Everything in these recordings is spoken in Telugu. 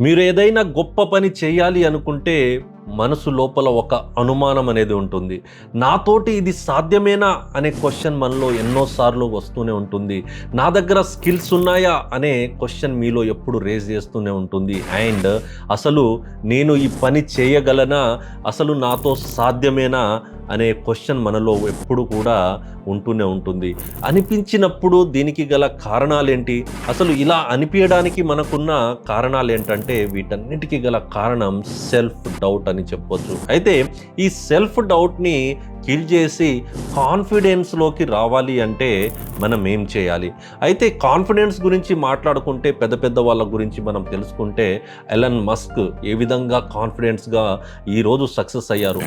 మీరు ఏదైనా గొప్ప పని చేయాలి అనుకుంటే మనసు లోపల ఒక అనుమానం అనేది ఉంటుంది. నాతోటి ఇది సాధ్యమేనా అనే క్వశ్చన్ మనలో ఎన్నోసార్లు వస్తూనే ఉంటుంది. నా దగ్గర స్కిల్స్ ఉన్నాయా అనే క్వశ్చన్ మీలో ఎప్పుడు రేజ్ చేస్తూనే ఉంటుంది. అండ్ అసలు నేను ఈ పని చేయగలనా? అసలు నాతో సాధ్యమేనా? అనే క్వశ్చన్ మనలో ఎప్పుడు కూడా ఉంటూనే ఉంటుంది. అనిపించినప్పుడు దీనికి గల కారణాలేంటి? అసలు ఇలా అనిపించడానికి మనకున్న కారణాలు ఏంటంటే వీటన్నిటికీ గల కారణం సెల్ఫ్ డౌట్ అని చెప్పొచ్చు. అయితే ఈ సెల్ఫ్ డౌట్ని కిల్ చేసి కాన్ఫిడెన్స్లోకి రావాలి అంటే మనం ఏం చేయాలి? అయితే కాన్ఫిడెన్స్ గురించి మాట్లాడుకుంటే పెద్ద పెద్ద వాళ్ళ గురించి మనం తెలుసుకుంటే ఎలన్ మస్క్ ఏ విధంగా కాన్ఫిడెన్స్గా ఈరోజు సక్సెస్ అయ్యారు?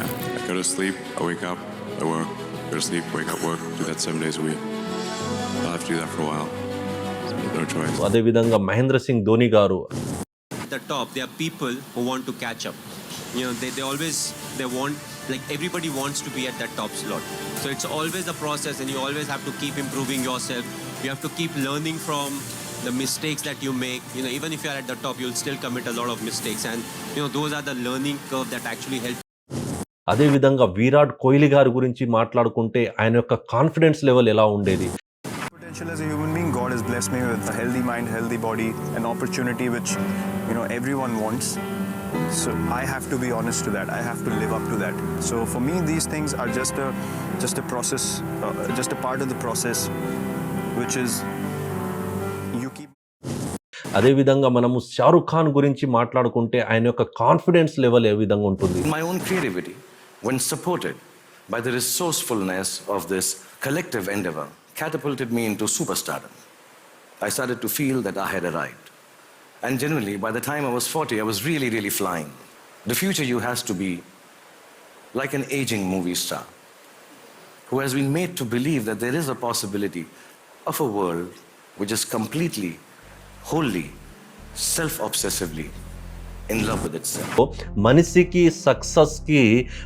I go to sleep, I wake up, I work, go to sleep, wake up, work, do that seven days a week. I'll have to do that for a while. No choice. అదేవిధంగా మహేంద్ర సింగ్ ధోని గారు at the top there are people who want to catch up you know they, they always they want like everybody wants to be at that top slot so it's always a process and you always have to keep improving yourself you have to keep learning from the mistakes that you make you know even if you are at the top you'll still commit a lot of mistakes and you know those are the learning curve that actually help అదేవిధంగా విరాట్ కోహ్లీ గారి గురించి మాట్లాడుకుంటే ఆయన యొక్క కాన్ఫిడెన్స్ లెవెల్ ఎలా ఉండేది potential as a human being god has blessed me with a healthy mind healthy body an opportunity which you know everyone wants so i have to be honest to that i have to live up to that so for me these things are just a just a process uh, just a part of the process which is you keep అదేవిధంగా మనము షారుఖ్ ఖాన్ గురించి మాట్లాడుకుంటే ఆయన యొక్క కాన్ఫిడెన్స్ లెవెల్ ఏ విధంగా ఉంటుంది My own creativity, when supported by the resourcefulness of this collective endeavor, catapulted me into superstardom. I started to feel that I had arrived. And generally, by the time I was 40, I was really, really flying. The future you has to be like an aging movie star who has been made to believe that there is a possibility of a world which is completely, wholly, self obsessively in love with itself. మనిషికి సక్సెస్కి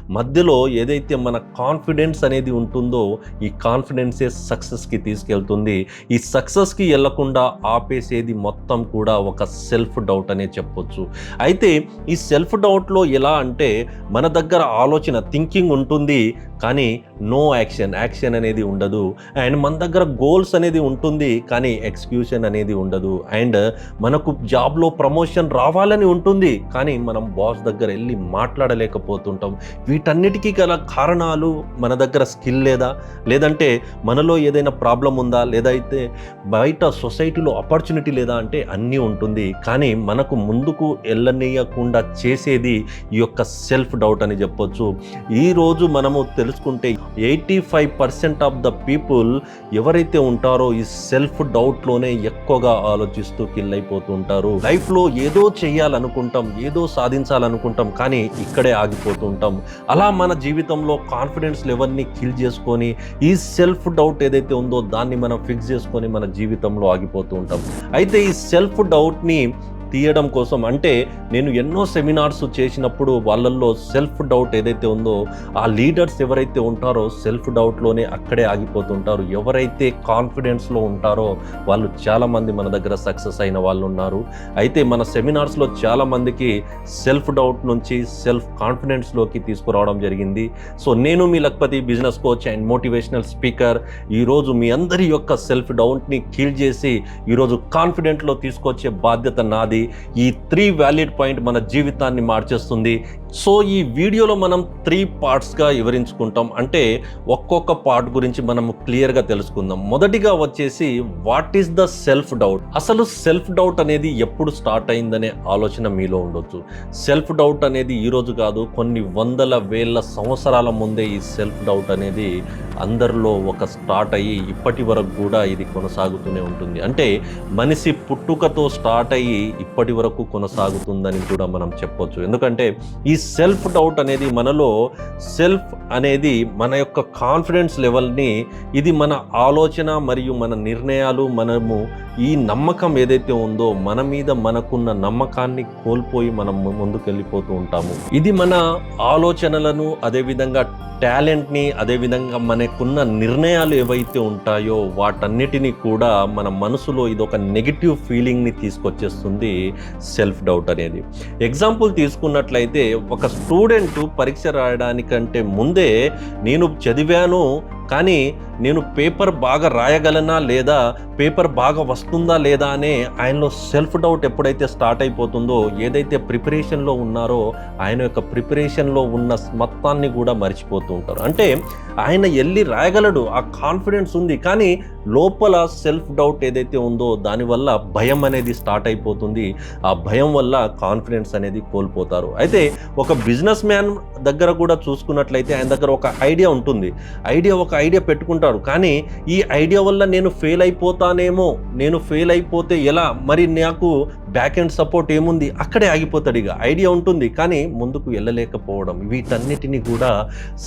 మధ్యలో ఏదైతే మన కాన్ఫిడెన్స్ అనేది ఉంటుందో ఈ కాన్ఫిడెన్సే సక్సెస్కి తీసుకెళ్తుంది. ఈ సక్సెస్కి వెళ్ళకుండా ఆపేసేది మొత్తం కూడా ఒక సెల్ఫ్ డౌట్ అనే చెప్పొచ్చు. అయితే ఈ సెల్ఫ్ డౌట్లో ఎలా అంటే మన దగ్గర ఆలోచన థింకింగ్ ఉంటుంది కానీ నో యాక్షన్ యాక్షన్ అనేది ఉండదు. అండ్ మన దగ్గర గోల్స్ అనేది ఉంటుంది కానీ ఎక్స్క్యూషన్ అనేది ఉండదు. అండ్ మనకు జాబ్లో ప్రమోషన్ రావాలని ఉంటుంది కానీ మనం బాస్ దగ్గర వెళ్ళి మాట్లాడలేకపోతుంటాం. వీటన్నిటికీ గల కారణాలు మన దగ్గర స్కిల్ లేదా? లేదంటే మనలో ఏదైనా ప్రాబ్లం ఉందా? లేదైతే బయట సొసైటీలో ఆపర్చునిటీ లేదా అంటే అన్నీ ఉంటుంది. కానీ మనకు ముందుకు వెళ్ళనీయకుండా చేసేది ఈ యొక్క సెల్ఫ్ డౌట్ అని చెప్పొచ్చు. ఈరోజు మనము తెలుసుకుంటే eighty five percent of the people ఎవరైతే ఉంటారో ఈ సెల్ఫ్ డౌట్లోనే ఎక్కువగా ఆలోచిస్తూ కిల్ అయిపోతుంటారు. లైఫ్లో ఏదో చేయాలనుకుంటాం. ఏదో సాధించాలనుకుంటాం కానీ ఇక్కడే ఆగిపోతుంటాం. అలా మన జీవితంలో కాన్ఫిడెన్స్ లెవెల్ని కిల్ చేసుకొని ఈ సెల్ఫ్ డౌట్ ఏదైతే ఉందో దాన్ని మనం ఫిక్స్ చేసుకొని మన జీవితంలో ఆగిపోతూ ఉంటాం. అయితే ఈ సెల్ఫ్ డౌట్ని తీయడం కోసం అంటే నేను ఎన్నో సెమినార్స్ చేసినప్పుడు వాళ్ళల్లో సెల్ఫ్ డౌట్ ఏదైతే ఉందో ఆ లీడర్స్ ఎవరైతే ఉంటారో సెల్ఫ్ డౌట్లోనే అక్కడే ఆగిపోతుంటారు. ఎవరైతే కాన్ఫిడెన్స్లో ఉంటారో వాళ్ళు చాలామంది మన దగ్గర సక్సెస్ అయిన వాళ్ళు ఉన్నారు. అయితే మన సెమినార్స్లో చాలామందికి సెల్ఫ్ డౌట్ నుంచి సెల్ఫ్ కాన్ఫిడెన్స్లోకి తీసుకురావడం జరిగింది. సో నేను మీ Lakhpati business coach and motivational speaker. ఈరోజు మీ అందరి యొక్క సెల్ఫ్ డౌట్ని కీల్ చేసి ఈరోజు కాన్ఫిడెంట్లో తీసుకొచ్చే బాధ్యత నాది. ఈ త్రీ వ్యాలిడ్ పాయింట్ మన జీవితాన్ని మార్చేస్తుంది. సో ఈ వీడియోలో మనం త్రీ పార్ట్స్గా వివరించుకుంటాం. అంటే ఒక్కొక్క పార్ట్ గురించి మనం క్లియర్గా తెలుసుకుందాం. మొదటిగా వచ్చేసి what is the self doubt అసలు సెల్ఫ్ డౌట్ అనేది ఎప్పుడు స్టార్ట్ అయిందనే ఆలోచన మీలో ఉండొచ్చు. సెల్ఫ్ డౌట్ అనేది ఈరోజు కాదు కొన్ని వందల వేల సంవత్సరాల ముందే ఈ సెల్ఫ్ డౌట్ అనేది అందరిలో ఒక స్టార్ట్ అయ్యి ఇప్పటి వరకు కూడా ఇది కొనసాగుతూనే ఉంటుంది. అంటే మనిషి పుట్టుకతో స్టార్ట్ అయ్యి ఇప్పటి వరకు కొనసాగుతుందని కూడా మనం చెప్పొచ్చు. ఎందుకంటే ఈ సెల్ఫ్ డౌట్ అనేది మనలో సెల్ఫ్ అనేది మన యొక్క కాన్ఫిడెన్స్ లెవెల్ని ఇది మన ఆలోచన మరియు మన నిర్ణయాలు మనము ఈ నమ్మకం ఏదైతే ఉందో మన మీద మనకున్న నమ్మకాన్ని కోల్పోయి మనం ముందుకెళ్ళిపోతూ ఉంటాము. ఇది మన ఆలోచనలను అదేవిధంగా టాలెంట్ని అదేవిధంగా మనకున్న నిర్ణయాలు ఏవైతే ఉంటాయో వాటన్నిటినీ కూడా మన మనసులో ఇది ఒక నెగిటివ్ ఫీలింగ్ని తీసుకొచ్చేస్తుంది సెల్ఫ్ డౌట్ అనేది. ఎగ్జాంపుల్ తీసుకున్నట్లయితే ఒక స్టూడెంట్ పరీక్ష రాయడానికంటే ముందే నేను చదివాను కానీ నేను పేపర్ బాగా రాయగలనా లేదా పేపర్ బాగా వస్తుందా లేదా అనే ఆయనలో సెల్ఫ్ డౌట్ ఎప్పుడైతే స్టార్ట్ అయిపోతుందో ఏదైతే ప్రిపరేషన్లో ఉన్నారో ఆయన యొక్క ప్రిపరేషన్లో ఉన్న మొత్తాన్ని కూడా మర్చిపోతూ ఉంటారు. అంటే ఆయన వెళ్ళి రాయగలడు ఆ కాన్ఫిడెన్స్ ఉంది. కానీ లోపల సెల్ఫ్ డౌట్ ఏదైతే ఉందో దానివల్ల భయం అనేది స్టార్ట్ అయిపోతుంది. ఆ భయం వల్ల కాన్ఫిడెన్స్ అనేది కోల్పోతారు. అయితే ఒక బిజినెస్ మ్యాన్ దగ్గర కూడా చూసుకున్నట్లయితే ఆయన దగ్గర ఒక ఐడియా ఉంటుంది. ఐడియా ఒక ఐడియా పెట్టుకుంటారు. కానీ ఈ ఐడియా వల్ల నేను ఫెయిల్ అయిపోతానేమో నేను ఫెయిల్ అయిపోతే ఎలా? మరి నాకు బ్యాక్ ఎండ్ సపోర్ట్ ఏముంది? అక్కడే ఆగిపోతాడు ఇక. ఐడియా ఉంటుంది కానీ ముందుకు వెళ్ళలేకపోవడం. వీటన్నిటిని కూడా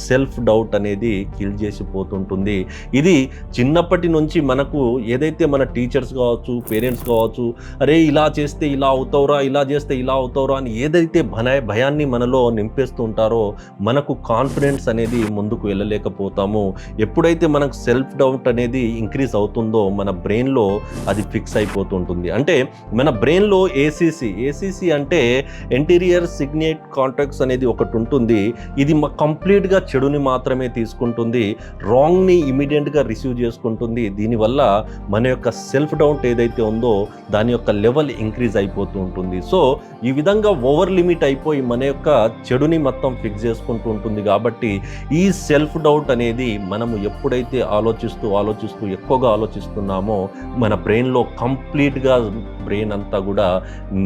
సెల్ఫ్ డౌట్ అనేది కిల్ చేసి పోతుంటుంది. ఇది చిన్నప్పటి నుంచి మనకు ఏదైతే మన టీచర్స్ కావచ్చు పేరెంట్స్ కావచ్చు అరే ఇలా చేస్తే ఇలా అవుతావురా ఇలా చేస్తే ఇలా అవుతావురా అని ఏదైతే భయ భయాన్ని మనలో నింపేస్తూ ఉంటారో మనకు కాన్ఫిడెన్స్ అనేది ముందుకు వెళ్ళలేకపోతాము. ఎప్పుడైతే మనకు సెల్ఫ్ డౌట్ అనేది ఇంక్రీజ్ అవుతుందో మన బ్రెయిన్లో అది ఫిక్స్ అయిపోతుంటుంది. అంటే మన బ్రెయిన్లో ఏసీసీ ఏసీసీ అంటే ఎంటీరియర్ సిగ్నేట్ కాంట్రాక్ట్స్ అనేది ఒకటి ఉంటుంది. ఇది కంప్లీట్గా చెడుని మాత్రమే తీసుకుంటుంది. రాంగ్ని ఇమీడియట్గా రిసీవ్ చేసుకుంటుంది. దీనివల్ల మన యొక్క సెల్ఫ్ డౌట్ ఏదైతే ఉందో దాని యొక్క లెవెల్ ఇంక్రీజ్ అయిపోతూ ఉంటుంది. సో ఈ విధంగా ఓవర్ లిమిట్ అయిపోయి మన యొక్క చెడుని మొత్తం ఫిక్స్ చేసుకుంటూ ఉంటుంది కాబట్టి ఈ సెల్ఫ్ డౌట్ అనేది మనము ఎప్పుడైతే ఆలోచిస్తూ ఆలోచిస్తూ ఎక్కువగా ఆలోచిస్తున్నామో మన బ్రెయిన్లో కంప్లీట్గా బ్రెయిన్ అంతా కూడా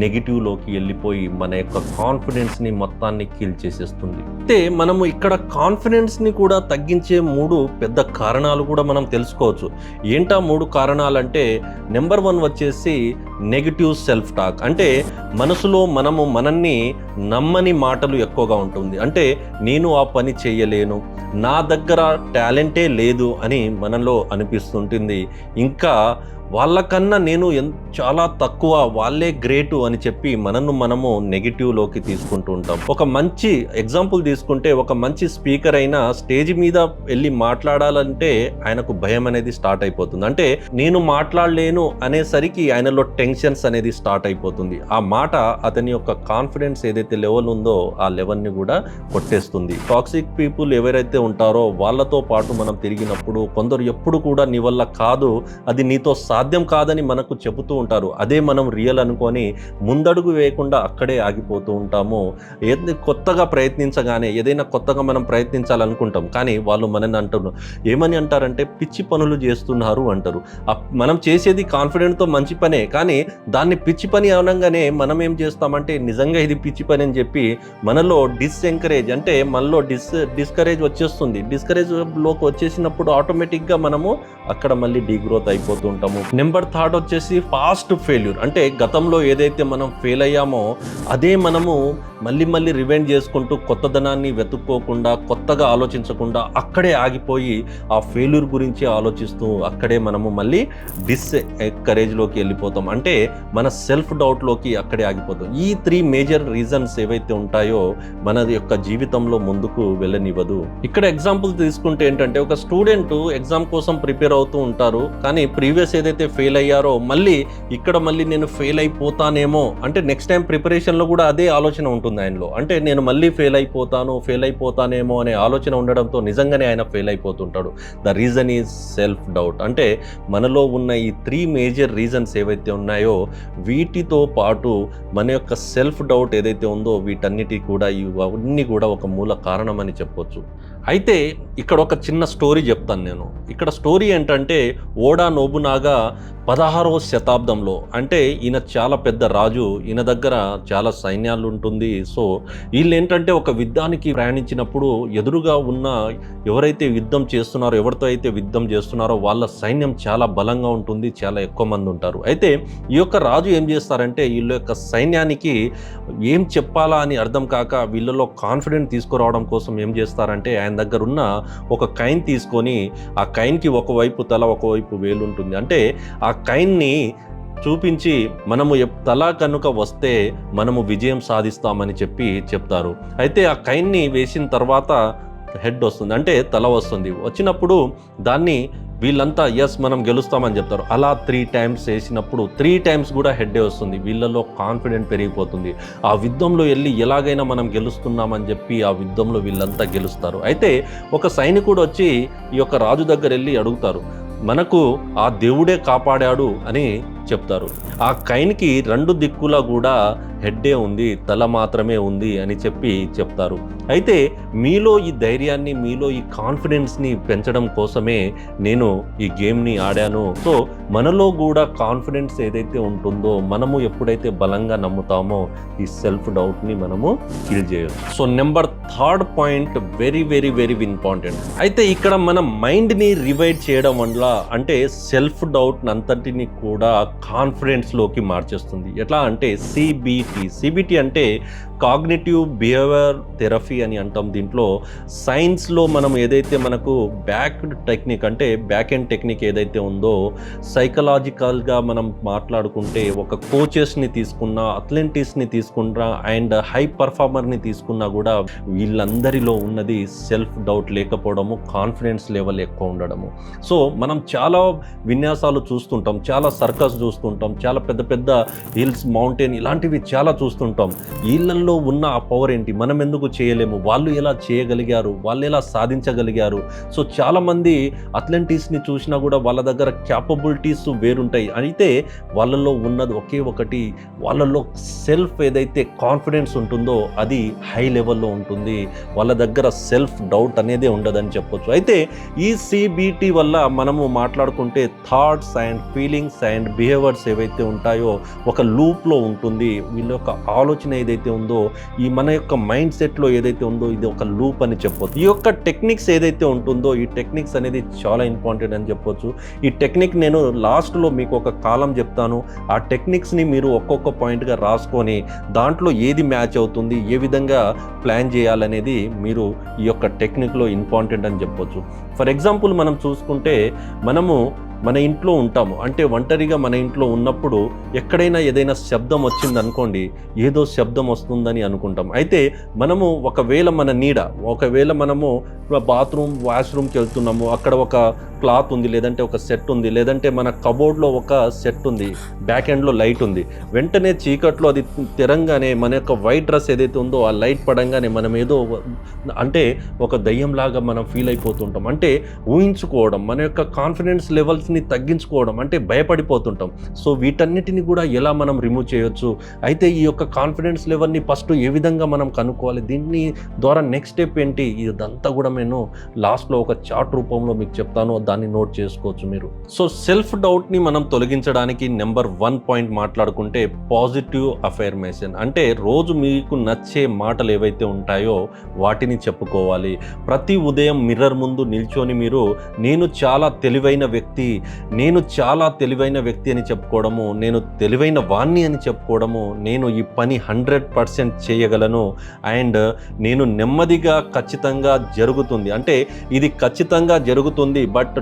నెగిటివ్లోకి వెళ్ళిపోయి మన యొక్క కాన్ఫిడెన్స్ని మొత్తాన్ని కీల్ చేసేస్తుంది. అయితే మనము ఇక్కడ కాన్ఫిడెన్స్ని కూడా తగ్గించే మూడు పెద్ద కారణాలు కూడా మనం తెలుసుకోవచ్చు. ఏంటా మూడు కారణాలంటే నెంబర్ వన్ వచ్చేసి నెగిటివ్ సెల్ఫ్ టాక్ అంటే మనసులో మనము మనల్ని నమ్మని మాటలు ఎక్కువగా ఉంటుంది. అంటే నేను ఆ పని చేయలేను నా దగ్గర టాలెంటే లేదు అని మనలో అనిపిస్తుంటుంది. ఇంకా వాళ్ళకన్నా నేను ఎంత చాలా తక్కువ వాళ్ళే గ్రేటు అని చెప్పి మనను మనము నెగిటివ్లోకి తీసుకుంటూ ఉంటాం. ఒక మంచి ఎగ్జాంపుల్ తీసుకుంటే ఒక మంచి స్పీకర్ అయినా స్టేజ్ మీద వెళ్ళి మాట్లాడాలంటే ఆయనకు భయం అనేది స్టార్ట్ అయిపోతుంది. అంటే నేను మాట్లాడలేను అనేసరికి ఆయనలో టెన్షన్స్ అనేది స్టార్ట్ అయిపోతుంది. ఆ మాట అతని యొక్క కాన్ఫిడెన్స్ ఏదైతే లెవెల్ ఉందో ఆ లెవెల్ని కూడా కొట్టేస్తుంది. టాక్సిక్ పీపుల్ ఎవరైతే ఉంటారో వాళ్ళతో పాటు మనం తిరిగినప్పుడు కొందరు ఎప్పుడు కూడా నీ వల్ల కాదు అది నీతో సాధ్యం కాదని మనకు చెబుతూ ఉంటారు. అదే మనం రియల్ అనుకొని ముందడుగు వేయకుండా అక్కడే ఆగిపోతూ ఉంటాము. ఏది కొత్తగా ప్రయత్నించగానే ఏదైనా కొత్తగా మనం ప్రయత్నించాలనుకుంటాం. కానీ వాళ్ళు మనని అంటున్నారు. ఏమని అంటారంటే పిచ్చి పనులు చేస్తున్నారు అంటారు. మనం చేసేది కాన్ఫిడెంట్తో మంచి పనే. కానీ దాన్ని పిచ్చి పని అనగానే మనం ఏం చేస్తామంటే నిజంగా ఇది పిచ్చి పని అని చెప్పి మనలో డిస్ఎంకరేజ్ అంటే మనలో డిస్ డిస్కరేజ్ వచ్చేస్తుంది. డిస్కరేజ్లోకి వచ్చేసినప్పుడు ఆటోమేటిక్గా మనము అక్కడ మళ్ళీ డీగ్రోత్ అయిపోతూ ఉంటాము. నెంబర్ థర్డ్ వచ్చేసి ఫాస్ట్ ఫెయిల్యూర్. అంటే గతంలో ఏదైతే మనం ఫెయిల్ అయ్యామో అదే మనము మళ్ళీ మళ్ళీ రివెండ్ చేసుకుంటూ కొత్తదనాన్ని వెతుక్కోకుండా కొత్తగా ఆలోచించకుండా అక్కడే ఆగిపోయి ఆ ఫెయిల్యూర్ గురించి ఆలోచిస్తూ అక్కడే మనము మళ్ళీ డిస్ కరేజ్లోకి వెళ్ళిపోతాం. అంటే మన సెల్ఫ్ డౌట్లోకి అక్కడే ఆగిపోతాం. ఈ త్రీ మేజర్ రీజన్స్ ఏవైతే ఉంటాయో మన యొక్క జీవితంలో ముందుకు వెళ్ళనివ్వదు. ఇక్కడ ఎగ్జాంపుల్ తీసుకుంటే ఏంటంటే ఒక స్టూడెంట్ ఎగ్జామ్ కోసం ప్రిపేర్ అవుతూ ఉంటారు. కానీ ప్రీవియస్ ఏదైతే ఫెయిల్ అయ్యారో మళ్ళీ ఇక్కడ మళ్ళీ నేను ఫెయిల్ అయిపోతానేమో అంటే నెక్స్ట్ టైం ప్రిపరేషన్లో కూడా అదే ఆలోచన ఉంటుంది ఆయనలో. అంటే నేను మళ్ళీ ఫెయిల్ అయిపోతాను ఫెయిల్ అయిపోతానేమో అనే ఆలోచన ఉండడంతో నిజంగానే ఆయన fail అయిపోతుంటాడు. The reason is self doubt అంటే మనలో ఉన్న ఈ త్రీ మేజర్ రీజన్స్ ఏవైతే ఉన్నాయో వీటితో పాటు మన యొక్క సెల్ఫ్ డౌట్ ఏదైతే ఉందో వీటన్నిటి కూడా ఇవన్నీ కూడా ఒక మూల కారణం అని చెప్పొచ్చు. అయితే ఇక్కడ ఒక చిన్న స్టోరీ చెప్తాను నేను. ఇక్కడ స్టోరీ ఏంటంటే ఓడా నోబునాగా పదహారవ శతాబ్దంలో అంటే ఈయన చాలా పెద్ద రాజు ఈయన దగ్గర చాలా సైన్యాలు ఉంటుంది. సో వీళ్ళు ఏంటంటే ఒక యుద్ధానికి ప్రయాణించినప్పుడు ఎదురుగా ఉన్న ఎవరైతే యుద్ధం చేస్తున్నారో ఎవరితో అయితే యుద్ధం చేస్తున్నారో వాళ్ళ సైన్యం చాలా బలంగా ఉంటుంది చాలా ఎక్కువ మంది ఉంటారు. అయితే ఈ యొక్క రాజు ఏం చేస్తారంటే వీళ్ళ యొక్క సైన్యానికి ఏం చెప్పాలా అని అర్థం కాక వీళ్ళలో కాన్ఫిడెంట్ తీసుకురావడం కోసం ఏం చేస్తారంటే ఆయన దగ్గర ఉన్న ఒక కైన్ తీసుకొని ఆ కైన్కి ఒకవైపు తల ఒకవైపు వేలు ఉంటుంది అంటే ఆ కైన్ని చూపించి మనము తల కనుక వస్తే మనము విజయం సాధిస్తామని చెప్పి చెప్తారు. అయితే ఆ కైన్ని వేసిన తర్వాత హెడ్ వస్తుంది. అంటే తల వస్తుంది. వచ్చినప్పుడు దాన్ని వీళ్ళంతా ఎస్ మనం గెలుస్తామని చెప్తారు. అలా త్రీ టైమ్స్ వేసినప్పుడు త్రీ టైమ్స్ కూడా హెడ్డే వస్తుంది. వీళ్ళలో కాన్ఫిడెంట్ పెరిగిపోతుంది. ఆ యుద్ధంలో వెళ్ళి ఎలాగైనా మనం గెలుస్తున్నామని చెప్పి ఆ యుద్ధంలో వీళ్ళంతా గెలుస్తారు. అయితే ఒక సైనికుడు వచ్చి ఈ యొక్క రాజు దగ్గర వెళ్ళి అడుగుతారు మనకు ఆ దేవుడే కాపాడాడు అని చెప్తారు. ఆ కైన్కి రెండు దిక్కులా కూడా హెడ్డే ఉంది తల మాత్రమే ఉంది అని చెప్పి చెప్తారు. అయితే మీలో ఈ ధైర్యాన్ని మీలో ఈ కాన్ఫిడెన్స్ని పెంచడం కోసమే నేను ఈ గేమ్ని ఆడాను. సో మనలో కూడా కాన్ఫిడెన్స్ ఏదైతే ఉంటుందో మనము ఎప్పుడైతే బలంగా నమ్ముతామో ఈ సెల్ఫ్ డౌట్ని మనము కిల్ చేయొచ్చు. So number third point very very very important. అయితే ఇక్కడ మన మైండ్ని రివైడ్ చేయడం వల్ల అంటే సెల్ఫ్ డౌట్ అంతటిని కూడా కాన్ఫిడెన్స్లోకి మార్చేస్తుంది. ఎట్లా అంటే సిబిటి సిబిటి అంటే కాగ్నిటివ్ బిహేవియర్ థెరపీ అని అంటాం దీంట్లో. సైన్స్లో మనం ఏదైతే మనకు బ్యాక్ టెక్నిక్ అంటే బ్యాక్ ఎండ్ టెక్నిక్ ఏదైతే ఉందో సైకలాజికల్గా మనం మాట్లాడుకుంటే ఒక కోచెస్ని తీసుకున్నా అథ్లెంటిక్స్ని తీసుకున్నా అండ్ హై పర్ఫార్మర్ని తీసుకున్నా కూడా వీళ్ళందరిలో ఉన్నది సెల్ఫ్ డౌట్ లేకపోవడము కాన్ఫిడెన్స్ లెవెల్ ఎక్కువ ఉండడము. సో మనం చాలా విన్యాసాలు చూస్తుంటాం చాలా సర్కస్ చూస్తుంటాం చాలా పెద్ద పెద్ద హిల్స్ మౌంటైన్ ఇలాంటివి చాలా చూస్తుంటాం. వీళ్ళల్లో ఉన్న ఆ పవర్ ఏంటి? మనం ఎందుకు చేయలేము? వాళ్ళు ఎలా చేయగలిగారు? వాళ్ళు ఎలా సాధించగలిగారు? సో చాలామంది అథ్లెంటిక్స్ని చూసినా కూడా వాళ్ళ దగ్గర క్యాపబిలిటీస్ వేరుంటాయి. అయితే వాళ్ళలో ఉన్నది ఒకే ఒకటి వాళ్ళలో సెల్ఫ్ ఏదైతే కాన్ఫిడెన్స్ ఉంటుందో అది హై లెవెల్లో ఉంటుంది. వాళ్ళ దగ్గర సెల్ఫ్ డౌట్ అనేది ఉండదని చెప్పొచ్చు. అయితే ఈ సిబిటి వల్ల మనము మాట్లాడుకుంటే thoughts and feelings and behaviours ఏవైతే ఉంటాయో ఒక లూప్లో ఉంటుంది. వీళ్ళ యొక్క ఆలోచన ఏదైతే ఉందో ఈ మన యొక్క మైండ్ సెట్లో ఏదైతే ఉందో ఇది ఒక లూప్ అని చెప్పొచ్చు. ఈ యొక్క టెక్నిక్స్ ఏదైతే ఉంటుందో ఈ టెక్నిక్స్ అనేది చాలా ఇంపార్టెంట్ అని చెప్పొచ్చు. ఈ టెక్నిక్ నేను లాస్ట్లో మీకు ఒక కాలం చెప్తాను. ఆ టెక్నిక్స్ని మీరు ఒక్కొక్క పాయింట్గా రాసుకొని దాంట్లో ఏది మ్యాచ్ అవుతుంది ఏ విధంగా ప్లాన్ చేయాలనేది మీరు ఈ యొక్క టెక్నిక్లో ఇంపార్టెంట్ అని చెప్పొచ్చు. ఫర్ ఎగ్జాంపుల్ మనం చూసుకుంటే మనము మన ఇంట్లో ఉంటాము. అంటే ఒంటరిగా మన ఇంట్లో ఉన్నప్పుడు ఎక్కడైనా ఏదైనా శబ్దం వచ్చింది అనుకోండి ఏదో శబ్దం వస్తుందని అనుకుంటాం. అయితే మనము ఒకవేళ మన నీడ ఒకవేళ మనము బాత్రూమ్ వాష్రూమ్కి వెళ్తున్నాము అక్కడ ఒక క్లాత్ ఉంది లేదంటే ఒక సెట్ ఉంది లేదంటే మన కబోర్డ్లో ఒక సెట్ ఉంది బ్యాక్ ఎండ్లో లైట్ ఉంది. వెంటనే చీకట్లో అది తెరంగానే మన యొక్క వైట్ డ్రెస్ ఏదైతే ఉందో ఆ లైట్ పడంగానే మనం ఏదో అంటే ఒక దయ్యంలాగా మనం ఫీల్ అయిపోతుంటాం. అంటే ఊహించుకోవడం మన యొక్క కాన్ఫిడెన్స్ లెవెల్స్ని తగ్గించుకోవడం అంటే భయపడిపోతుంటాం. సో వీటన్నిటిని కూడా ఎలా మనం రిమూవ్ చేయొచ్చు? అయితే ఈ యొక్క కాన్ఫిడెన్స్ లెవెల్ని ఫస్ట్ ఏ విధంగా మనం కనుక్కోవాలి? దీన్ని ద్వారా నెక్స్ట్ స్టెప్ ఏంటి? ఇదంతా కూడా నేను లాస్ట్లో ఒక చార్ట్ రూపంలో మీకు చెప్తాను. దాన్ని నోట్ చేసుకోవచ్చు మీరు. సో సెల్ఫ్ డౌట్ని మనం తొలగించడానికి నెంబర్ వన్ పాయింట్ మాట్లాడుకుంటే పాజిటివ్ అఫైర్మేషన్. అంటే రోజు మీకు నచ్చే మాటలు ఏవైతే ఉంటాయో వాటిని చెప్పుకోవాలి. ప్రతి ఉదయం మిర్రర్ ముందు నిల్చొని మీరు నేను చాలా తెలివైన వ్యక్తి నేను చాలా తెలివైన వ్యక్తి అని చెప్పుకోవడము నేను తెలివైన వాణ్ణి అని చెప్పుకోవడము నేను ఈ పని హండ్రెడ్ పర్సెంట్ చేయగలను అండ్ నేను నెమ్మదిగా ఖచ్చితంగా జరుగుతుంది. అంటే ఇది ఖచ్చితంగా జరుగుతుంది but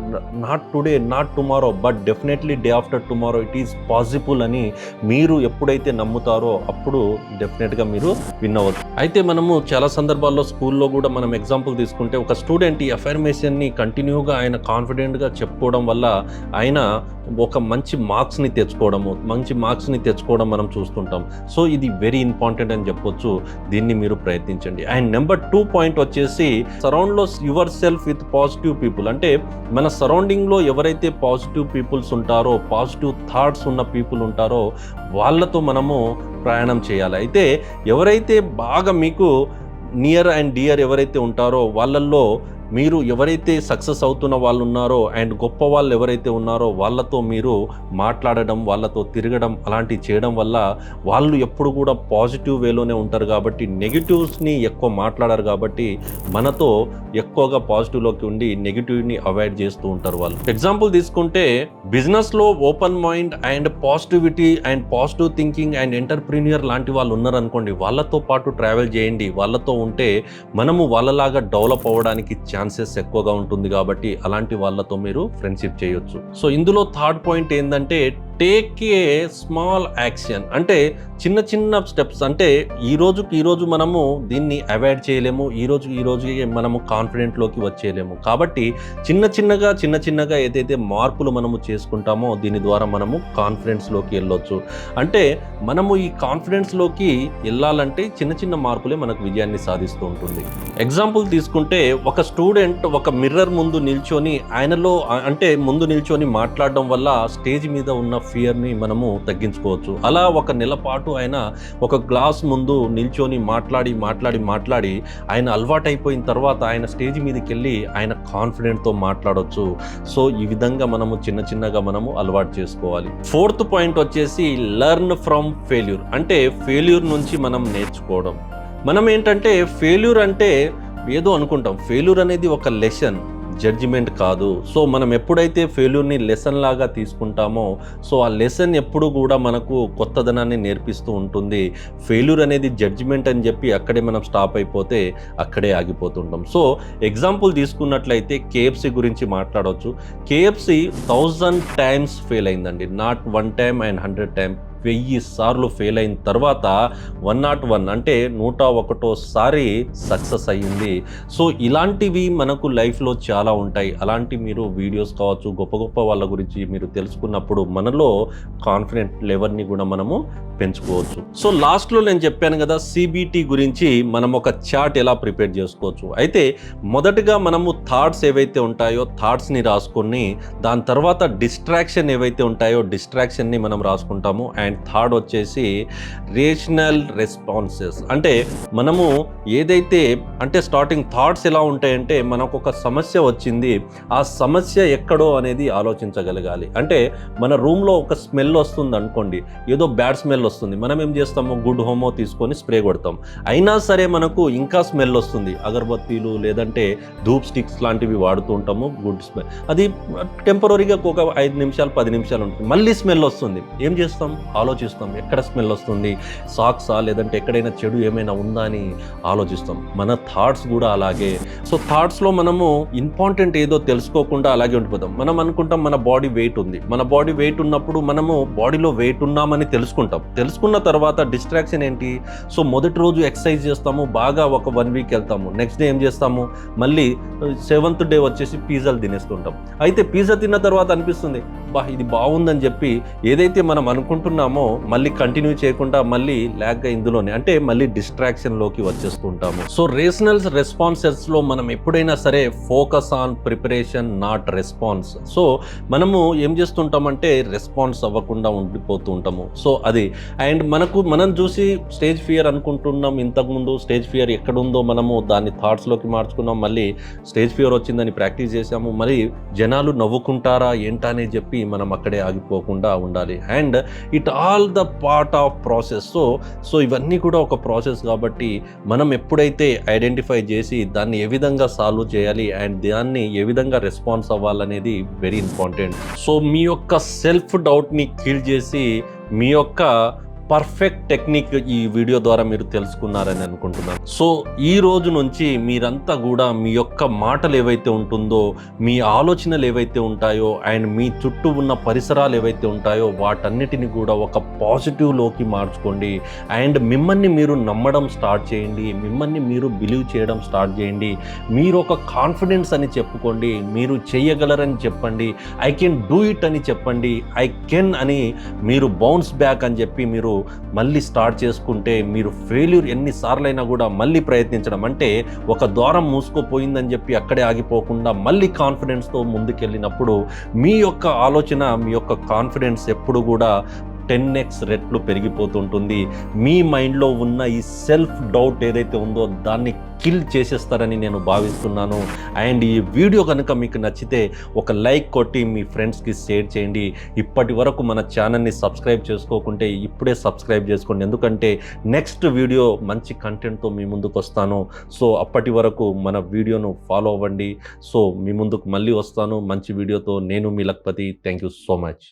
not today not tomorrow but definitely day after tomorrow it is possible అని మీరు ఎప్పుడైతే నమ్ముతారో అప్పుడు డెఫినెట్గా మీరు విన్ అవ్వచ్చు. అయితే మనము చాలా సందర్భాల్లో స్కూల్లో కూడా మనం ఎగ్జాంపుల్ తీసుకుంటే ఒక స్టూడెంట్ ఈ అఫర్మేషన్ని కంటిన్యూగా ఆయన కాన్ఫిడెంట్గా చెప్పుకోవడం వల్ల ఆయన ఒక మంచి మార్క్స్ని తెచ్చుకోవడము మంచి మార్క్స్ని తెచ్చుకోవడం మనం చూస్తుంటాం. సో ఇది వెరీ ఇంపార్టెంట్ అని చెప్పొచ్చు. దీన్ని మీరు ప్రయత్నించండి. అండ్ నెంబర్ టూ పాయింట్ వచ్చేసి సరౌండ్లో your self with positive people అంటే మన సరౌండింగ్లో ఎవరైతే పాజిటివ్ పీపుల్స్ ఉంటారో పాజిటివ్ థాట్స్ ఉన్న పీపుల్ ఉంటారో వాళ్ళతో మనము ప్రయాణం చేయాలి. అయితే ఎవరైతే బాగా మీకు నియర్ అండ్ డియర్ ఎవరైతే ఉంటారో వాళ్ళల్లో మీరు ఎవరైతే సక్సెస్ అవుతున్న వాళ్ళు ఉన్నారో అండ్ గొప్ప వాళ్ళు ఎవరైతే ఉన్నారో వాళ్ళతో మీరు మాట్లాడడం వాళ్ళతో తిరగడం అలాంటివి చేయడం వల్ల వాళ్ళు ఎప్పుడు కూడా పాజిటివ్ వేలోనే ఉంటారు కాబట్టి నెగిటివ్స్ని ఎక్కువ మాట్లాడారు కాబట్టి మనతో ఎక్కువగా పాజిటివ్లోకి ఉండి నెగిటివ్ని అవాయిడ్ చేస్తూ ఉంటారు వాళ్ళు. ఎగ్జాంపుల్ తీసుకుంటే బిజినెస్లో open mind and positivity and positive thinking and entrepreneur లాంటి వాళ్ళు ఉన్నారనుకోండి వాళ్ళతో పాటు ట్రావెల్ చేయండి వాళ్ళతో ఉంటే మనము వాళ్ళలాగా డెవలప్ అవ్వడానికి ఛాన్సెస్ ఎక్కువగా ఉంటుంది కాబట్టి అలాంటి వాళ్ళతో మీరు ఫ్రెండ్షిప్ చేయొచ్చు. సో ఇందులో థర్డ్ పాయింట్ ఏంటంటే టేక్ ఏ స్మాల్ యాక్షన్ అంటే చిన్న చిన్న స్టెప్స్ అంటే ఈ రోజుకి మనము దీన్ని అవాయిడ్ చేయలేము. ఈ రోజు ఈ మనము కాన్ఫిడెంట్లోకి వచ్చేయలేము. కాబట్టి చిన్న చిన్నగా చిన్న చిన్నగా ఏదైతే మార్పులు మనము చేసుకుంటామో దీని ద్వారా మనము కాన్ఫిడెన్స్లోకి వెళ్ళొచ్చు. అంటే మనము ఈ కాన్ఫిడెన్స్లోకి వెళ్ళాలంటే చిన్న చిన్న మార్పులే మనకు విజయాన్ని సాధిస్తూ ఉంటుంది. ఎగ్జాంపుల్ తీసుకుంటే ఒక స్టూడెంట్ ఒక మిర్రర్ ముందు నిల్చొని ఆయనలో అంటే ముందు నిల్చొని మాట్లాడడం వల్ల స్టేజ్ మీద ఉన్న ఫియర్ని మనము తగ్గించుకోవచ్చు. అలా ఒక నెలపాటు ఆయన ఒక గ్లాస్ ముందు నిల్చొని మాట్లాడి మాట్లాడి మాట్లాడి ఆయన అలవాటైపోయిన తర్వాత ఆయన స్టేజ్ మీదకి వెళ్ళి ఆయన కాన్ఫిడెంట్తో మాట్లాడొచ్చు. సో ఈ విధంగా మనము చిన్న చిన్నగా మనము అలవాటు చేసుకోవాలి. ఫోర్త్ పాయింట్ వచ్చేసి లెర్న్ ఫ్రమ్ ఫెయిల్యూర్. అంటే ఫెయిల్యూర్ నుంచి మనం నేర్చుకోవడం. మనం ఏంటంటే ఫెయిల్యూర్ అంటే ఏదో అనుకుంటాం. ఫెయిల్యూర్ అనేది ఒక లెసన్. జడ్జిమెంట్ కాదు. సో మనం ఎప్పుడైతే ఫెయిల్యూర్ని లెసన్ లాగా తీసుకుంటామో సో ఆ లెసన్ ఎప్పుడు కూడా మనకు కొత్తదనాన్ని నేర్పిస్తూ ఉంటుంది. ఫెయిల్యూర్ అనేది జడ్జిమెంట్ అని చెప్పి అక్కడే మనం స్టాప్ అయిపోతే అక్కడే ఆగిపోతుంటాం. సో ఎగ్జాంపుల్ తీసుకున్నట్లయితే కేఎఫ్సి గురించి మాట్లాడవచ్చు కేఎఫ్సి థౌజండ్ టైమ్స్ ఫెయిల్ అయిందండి. Not one time and hundred time వెయ్యి సార్లు ఫెయిల్ అయిన తర్వాత వన్ నాట్ వన్ అంటే నూట ఒకటోసారి సక్సెస్ అయ్యింది. సో ఇలాంటివి మనకు లైఫ్లో చాలా ఉంటాయి. అలాంటి మీరు వీడియోస్ కావచ్చు గొప్ప గొప్ప వాళ్ళ గురించి మీరు తెలుసుకున్నప్పుడు మనలో కాన్ఫిడెంట్ లెవెల్ని కూడా మనము పెంచుకోవచ్చు. సో లాస్ట్లో నేను చెప్పాను కదా సిబిటి గురించి మనం ఒక చార్ట్ ఎలా ప్రిపేర్ చేసుకోవచ్చు. అయితే మొదటగా మనము థాట్స్ ఏవైతే ఉంటాయో థాట్స్ని రాసుకొని దాని తర్వాత డిస్ట్రాక్షన్ ఏవైతే ఉంటాయో డిస్ట్రాక్షన్ని మనం రాసుకుంటాము. అండ్ థర్డ్ వచ్చేసి రేషనల్ రెస్పాన్సెస్. అంటే మనము ఏదైతే అంటే స్టార్టింగ్ థాట్స్ ఎలా ఉంటాయంటే మనకు ఒక సమస్య వచ్చింది ఆ సమస్య ఎక్కడో అనేది ఆలోచించగలగాలి. అంటే మన రూమ్లో ఒక స్మెల్ వస్తుంది అనుకోండి ఏదో బ్యాడ్ స్మెల్ వస్తుంది. మనం ఏం చేస్తాము? గుడ్ హోమో తీసుకొని స్ప్రే కొడతాం. అయినా సరే మనకు ఇంకా స్మెల్ వస్తుంది. అగరబత్తీలు లేదంటే ధూప్ స్టిక్స్ లాంటివి వాడుతూ ఉంటాము గుడ్ స్మెల్ అది టెంపరీగా ఒక ఐదు నిమిషాలు పది నిమిషాలు ఉంటుంది. మళ్ళీ స్మెల్ వస్తుంది. ఏం చేస్తాం? ఆలోచిస్తాం. ఎక్కడ స్మెల్ వస్తుంది? సాక్సా? లేదంటే ఎక్కడైనా చెడు ఏమైనా ఉందా అని ఆలోచిస్తాం. మన థాట్స్ కూడా అలాగే. సో థాట్స్లో మనము ఇంపార్టెంట్ ఏదో తెలుసుకోకుండా అలాగే ఉండిపోతాం. మనం అనుకుంటాం మన బాడీ వెయిట్ ఉంది. మన బాడీ వెయిట్ ఉన్నప్పుడు మనము బాడీలో వెయిట్ ఉన్నామని తెలుసుకుంటాం. తెలుసుకున్న తర్వాత డిస్ట్రాక్షన్ ఏంటి? సో మొదటి రోజు ఎక్సర్సైజ్ చేస్తాము. బాగా ఒక వన్ వీక్ వెళ్తాము. నెక్స్ట్ డే ఏం చేస్తాము? మళ్ళీ సెవెంత్ డే వచ్చేసి పిజ్జాలు తినేస్తుంటాం. అయితే పిజ్జా తిన్న తర్వాత అనిపిస్తుంది బా ఇది బాగుందని చెప్పి ఏదైతే మనం అనుకుంటున్నామో మళ్ళీ కంటిన్యూ చేయకుండా మళ్ళీ ల్యాగ్గా ఇందులోనే అంటే మళ్ళీ డిస్ట్రాక్షన్లోకి వచ్చేస్తుంటాము. సో రేషనల్ రెస్పాన్సెస్లో మనం ఎప్పుడైనా సరే focus on preparation not response so మనము ఏం చేస్తుంటామంటే రెస్పాన్స్ అవ్వకుండా ఉండిపోతూ ఉంటాము సో అది. అండ్ మనకు మనం చూసి స్టేజ్ ఫియర్ అనుకుంటున్నాం ఇంతకుముందు స్టేజ్ ఫియర్ ఎక్కడుందో మనము దాన్ని థాట్స్లోకి మార్చుకున్నాం మళ్ళీ స్టేజ్ ఫియర్ వచ్చిందని ప్రాక్టీస్ చేసాము మరి జనాలు నవ్వుకుంటారా ఏంటా అని చెప్పి మనం అక్కడే ఆగిపోకుండా ఉండాలి. And it all the part of process so so ఇవన్నీ కూడా ఒక ప్రాసెస్ కాబట్టి మనం ఎప్పుడైతే ఐడెంటిఫై చేసి దాన్ని ఏ విధంగా సాల్వ్ చేయాలి అండ్ దాన్ని ఏ విధంగా రెస్పాన్స్ అవ్వాలనేది వెరీ ఇంపార్టెంట్ సో మీ యొక్క సెల్ఫ్ డౌట్ని కిల్ చేసి మీ యొక్క పర్ఫెక్ట్ టెక్నిక్ ఈ వీడియో ద్వారా మీరు తెలుసుకున్నారని అనుకుంటున్నాను. సో ఈ రోజు నుంచి మీరంతా కూడా మీ యొక్క మాటలు ఏవైతే ఉంటుందో మీ ఆలోచనలు ఏవైతే ఉంటాయో అండ్ మీ చుట్టూ ఉన్న పరిసరాలు ఏవైతే ఉంటాయో వాటన్నిటిని కూడా ఒక పాజిటివ్లోకి మార్చుకోండి. అండ్ మిమ్మల్ని మీరు నమ్మడం స్టార్ట్ చేయండి. మిమ్మల్ని మీరు బిలీవ్ చేయడం స్టార్ట్ చేయండి. మీరు ఒక కాన్ఫిడెన్స్ అని చెప్పుకోండి. మీరు చేయగలరని చెప్పండి. ఐ కెన్ డూ ఇట్ అని చెప్పండి. ఐ కెన్ అని మీరు బౌన్స్ బ్యాక్ అని చెప్పి మీరు మళ్ళీ స్టార్ట్ చేసుకుంటే మీరు ఫెయిల్యూర్ ఎన్నిసార్లైనా కూడా మళ్ళీ ప్రయత్నించడం. అంటే ఒక ద్వారం మూసుకోపోయిందని చెప్పి అక్కడే ఆగిపోకుండా మళ్ళీ కాన్ఫిడెన్స్తో ముందుకెళ్ళినప్పుడు మీ యొక్క ఆలోచన మీ యొక్క కాన్ఫిడెన్స్ ఎప్పుడు కూడా టెన్ ఎక్స్ రెట్లు పెరిగిపోతుంటుంది. మీ మైండ్లో ఉన్న ఈ సెల్ఫ్ డౌట్ ఏదైతే ఉందో దాన్ని కిల్ చేసేస్తారని నేను భావిస్తున్నాను. అండ్ ఈ వీడియో కనుక మీకు నచ్చితే ఒక లైక్ కొట్టి మీ ఫ్రెండ్స్కి షేర్ చేయండి. ఇప్పటి వరకు మన ఛానల్ని సబ్స్క్రైబ్ చేసుకోకుంటే ఇప్పుడే సబ్స్క్రైబ్ చేసుకోండి. ఎందుకంటే నెక్స్ట్ వీడియో మంచి కంటెంట్తో మీ ముందుకు వస్తాను. సో అప్పటి వరకు మన వీడియోను ఫాలో అవ్వండి. సో మీ ముందుకు మళ్ళీ వస్తాను. మంచి వీడియోతో నేను మీ Lakhpati. Thank you so much.